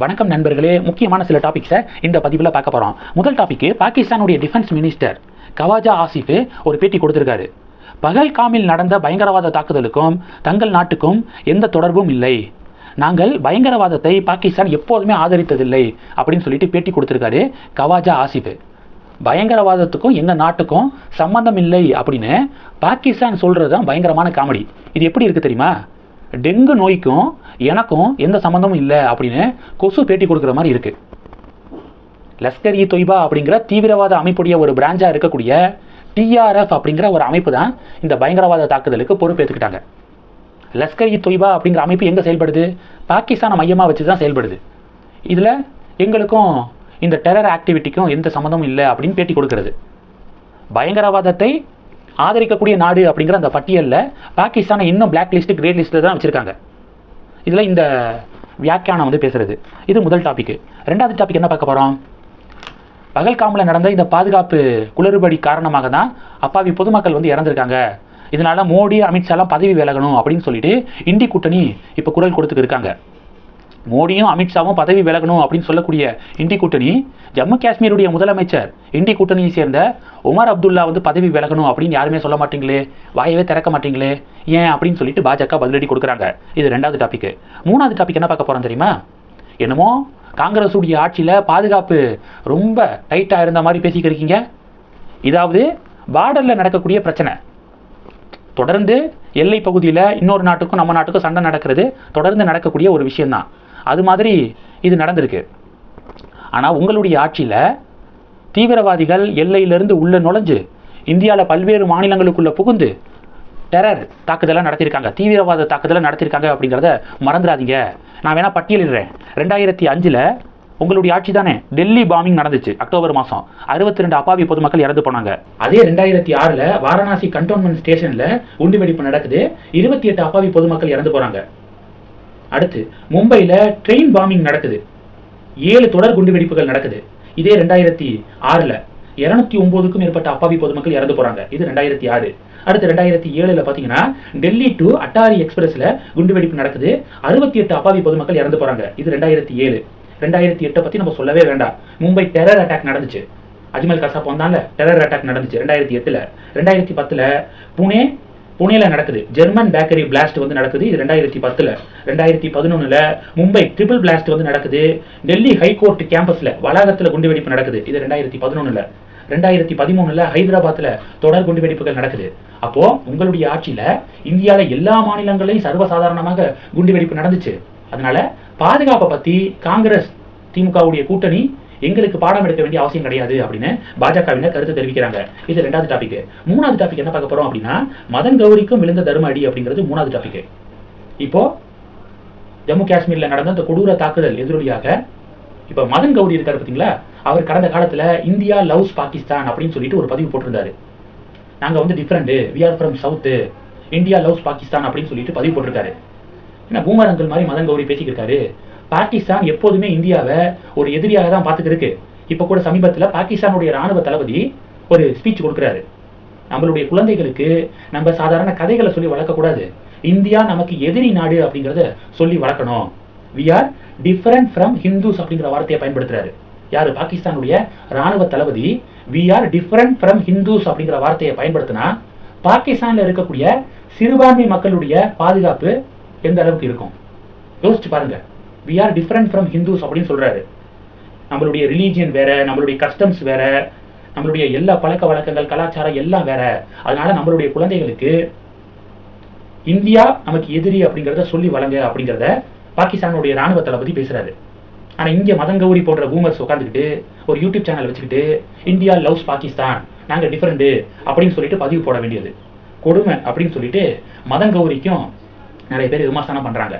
வணக்கம் நண்பர்களே முக்கியமான சில டாபிக்ஸை இந்த பதிவில் பார்க்க போகிறோம் முதல் டாபிக்கு பாகிஸ்தானுடைய டிஃபென்ஸ் மினிஸ்டர் கவாஜா ஆசிஃபு ஒரு பேட்டி கொடுத்துருக்காரு. பகல்காமில் நடந்த பயங்கரவாத தாக்குதலுக்கும் தங்கள் நாட்டுக்கும் எந்த தொடர்பும் இல்லை. நாங்கள் பயங்கரவாதத்தை பாகிஸ்தான் எப்போதுமே ஆதரித்ததில்லை அப்படின்னு சொல்லிட்டு பேட்டி கொடுத்துருக்காரு கவாஜா ஆசிஃபு. பயங்கரவாதத்துக்கும் எங்கள் நாட்டுக்கும் சம்பந்தம் இல்லை அப்படின்னு பாகிஸ்தான் சொல்கிறது தான் பயங்கரமான காமெடி. இது எப்படி இருக்குது தெரியுமா? டெங்கு நோய்க்கும் எனக்கும் எந்த சம்மந்தமும் இல்லை அப்படின்னு கொசு பேட்டி கொடுக்குற மாதிரி இருக்கு. லஷ்கர் இ தொய்பா அப்படிங்கிற தீவிரவாத அமைப்புடைய ஒரு பிரான்ச்சாக இருக்கக்கூடிய டிஆர்எஃப் அப்படிங்கிற ஒரு அமைப்பு தான் இந்த பயங்கரவாத தாக்குதலுக்கு பொறுப்பேற்றுக்கிட்டாங்க லஷ்கர் இ தொய்பா அப்படிங்கிற அமைப்பு எங்கே செயல்படுது? பாகிஸ்தானை மையமாக வச்சு தான் செயல்படுது. இதில் எங்களுக்கும் இந்த டெரர் ஆக்டிவிட்டிக்கும் எந்த சம்மந்தமும் இல்லை அப்படின்னு பேட்டி கொடுக்கறது. பயங்கரவாதத்தை ஆதரிக்கக்கூடிய நாடு அப்படிங்கிற அந்த பட்டியலில் பாகிஸ்தானை இன்னும் பிளாக் லிஸ்ட்டு கிரேட் லிஸ்ட்டில் தான் வச்சுருக்காங்க. இதில் இந்த வியாக்கியானம் வந்து பேசுகிறது இது முதல் டாபிக் ரெண்டாவது டாபிக் என்ன பார்க்க போகிறோம் பகல்காமில் நடந்த இந்த பாதுகாப்பு குளறுபடி காரணமாக தான் அப்பாவி பொதுமக்கள் வந்து இறந்துருக்காங்க. இதனால் மோடி அமித்ஷாலாம் பதவி விலகணும் அப்படின்னு சொல்லிட்டு இந்தி கூட்டணி இப்போ குரல் கொடுத்துட்டு இருக்காங்க. மோடியும் அமித்ஷாவும் பதவி விலகணும் அப்படின்னு சொல்லக்கூடிய இண்டி கூட்டணி ஜம்மு காஷ்மீருடைய முதலமைச்சர் இண்டி கூட்டணியை சேர்ந்த உமர் அப்துல்லா வந்து பதவி விலகணும் அப்படின்னு யாருமே சொல்ல மாட்டீங்களே? வாயவே திறக்க மாட்டீங்களே? ஏன் அப்படின்னு சொல்லிட்டு பாஜக பதிலடி கொடுக்குறாங்க. இது ரெண்டாவது டாபிக் மூணாவது டாபிக் என்ன பார்க்க போகிறோம் தெரியுமா? என்னமோ காங்கிரஸுடைய ஆட்சியில் பாதுகாப்பு ரொம்ப டைட்டாக இருந்த மாதிரி பேசிக்கிட்டு இருக்கீங்க. இதாவது பார்டரில் நடக்கக்கூடிய பிரச்சனை. தொடர்ந்து எல்லை பகுதியில் இன்னொரு நாட்டுக்கும் நம்ம நாட்டுக்கும் சண்டை நடக்கிறது தொடர்ந்து நடக்கக்கூடிய ஒரு விஷயம்தான். அது மாதிரி இது நடந்திருக்கு. ஆனால் உங்களுடைய ஆட்சியில் தீவிரவாதிகள் எல்லையிலிருந்து உள்ளே நுழைஞ்சு இந்தியாவில் பல்வேறு மாநிலங்களுக்குள்ளே புகுந்து டெரர் தாக்குதலாக நடத்தியிருக்காங்க தீவிரவாத தாக்குதலாக நடத்தியிருக்காங்க அப்படிங்கிறத மறந்துடாதீங்க. நான் வேணால் பட்டியலிடுறேன். ரெண்டாயிரத்தி அஞ்சில் உங்களுடைய ஆட்சி தானே. டெல்லி பாம்பிங் நடந்துச்சு அக்டோபர் மாதம் அறுபத்தி ரெண்டு அப்பாவி பொதுமக்கள் இறந்து போனாங்க. அதே ரெண்டாயிரத்தி ஆறில் வாரணாசி கண்டோன்மெண்ட் ஸ்டேஷனில் குண்டுவெடிப்பு நடக்குது. இருபத்தி எட்டு அப்பாவி பொதுமக்கள் இறந்து போகிறாங்க அடுத்து மும்பையில் ட்ரெயின் பாம்பிங் நடக்குது. ஏழு தொடர் குண்டுவெடிப்புகள் நடக்குது. இதே ரெண்டாயிரத்தி ஆறில் இரநூத்தி ஒம்போதுக்கும் மேற்பட்ட அப்பாவி பொதுமக்கள் இறந்து போகிறாங்க இது ரெண்டாயிரத்தி ஆறு. அடுத்து ரெண்டாயிரத்தி ஏழில் பார்த்தீங்கன்னா டெல்லி டு அட்டாரி எக்ஸ்பிரஸில் குண்டுவெடிப்பு நடக்குது. அறுபத்தி எட்டு அப்பாவி பொதுமக்கள் இறந்து போகிறாங்க இது ரெண்டாயிரத்தி ஏழு. ரெண்டாயிரத்தி எட்டை பற்றி நம்ம சொல்லவே வேண்டாம். மும்பை டெரர் அட்டாக் நடந்துச்சு. அஜ்மல் கசாப் வந்தால டெரர் அட்டாக் நடந்துச்சு. ரெண்டாயிரத்தி எட்டில். ரெண்டாயிரத்தி பத்தில் புனே புனேல நடக்குது. ஜெர்மன் பேக்கரி பிளாஸ்ட் வந்து நடக்குது. இது ரெண்டாயிரத்தி பத்தில். ரெண்டாயிரத்தி பதினொன்றில் மும்பை ட்ரிபிள் பிளாஸ்ட் வந்து நடக்குது. டெல்லி ஹைகோர்ட் கேம்பஸில் வளாகத்தில் குண்டுவெடிப்பு நடக்குது. இது ரெண்டாயிரத்தி பதினொன்றில் ரெண்டாயிரத்தி பதிமூணுல ஹைதராபாத்தில் தொடர் குண்டுவெடிப்புகள் நடக்குது. அப்போ உங்களுடைய ஆட்சியில இந்தியாவில் எல்லா மாநிலங்களையும் சர்வசாதாரணமாக குண்டுவெடிப்பு நடந்துச்சு. அதனால பாதுகாப்பை பத்தி காங்கிரஸ் திமுகவுடைய கூட்டணி எங்களுக்கு பாடம் எடுக்க வேண்டிய அவசியம் கிடையாது அப்படின்னு பாஜகவினர் கருத்து தெரிவிக்கிறாங்க. இது ரெண்டாவது டாபிக் மூணாவது டாபிக் என்ன பார்க்க போறோம் அப்படின்னா மதன் கௌரிக்கும் விழுந்த தர்ம அடி அப்படிங்கிறது மூணாவது டாபிக் இப்போ ஜம்மு காஷ்மீர்ல நடந்த அந்த கொடூர தாக்குதல் எதிரொலியாக இப்போ மதன் கௌரி இருக்காரு பார்த்தீங்களா? அவர் கடந்த காலத்துல இந்தியா லவ்ஸ் பாகிஸ்தான் அப்படின்னு சொல்லிட்டு ஒரு பதிவு போட்டிருந்தாரு. நாங்க வந்து different we are from south India loves Pakistan அப்படின்னு சொல்லிட்டு பதிவு போட்டிருக்காரு. ஏன்னா பூமர் அங்கிள் மாதிரி மதன் கௌரி பேசிக்கிருக்காரு. பாகிஸ்தான் எப்போதுமே இந்தியாவை ஒரு எதிரியாக தான் பார்த்துக்கிருக்கு. இப்போ கூட சமீபத்தில் பாகிஸ்தானுடைய ராணுவ தளபதி ஒரு ஸ்பீச் கொடுக்குறாரு. நம்மளுடைய குழந்தைகளுக்கு நம்ம சாதாரண கதைகளை சொல்லி வளர்க்கக்கூடாது. இந்தியா நமக்கு எதிரி நாடு அப்படிங்கிறத சொல்லி வளர்க்கணும். We are different from Hindus அப்படிங்கிற வார்த்தையை பயன்படுத்துறாரு. யாரு? பாகிஸ்தானுடைய ராணுவ தளபதி. We are different from Hindus அப்படிங்கிற வார்த்தையை பயன்படுத்தினா பாகிஸ்தானில் இருக்கக்கூடிய சிறுபான்மை மக்களுடைய பாதுகாப்பு எந்த அளவுக்கு இருக்கும்? யோசிச்சு பாருங்க. We are different from Hindus அப்படின்னு சொல்கிறாரு நம்மளுடைய ரிலீஜியன் வேற நம்மளுடைய கஸ்டம்ஸ் வேற நம்மளுடைய எல்லா பழக்க வழக்கங்கள் கலாச்சாரம் எல்லாம் வேற. அதனால நம்மளுடைய குழந்தைகளுக்கு இந்தியா நமக்கு எதிரி அப்படிங்கிறத சொல்லி வழங்க அப்படிங்கிறத பாகிஸ்தானுடைய ராணுவ தளபதி பேசுறாரு. ஆனா இங்க மதங்கௌரி போன்ற பூமர்ஸ் உட்காந்துக்கிட்டு ஒரு யூடியூப் சேனல் வச்சுக்கிட்டு இந்தியா லவ்ஸ் பாகிஸ்தான் நாங்க டிஃபரெண்ட் அப்படின்னு சொல்லிட்டு பதிவு போட வேண்டியது. கொடுமை அப்படின்னு சொல்லிட்டு மதங்கௌரிக்கும் நிறைய பேர் விமர்சனம் பண்றாங்க.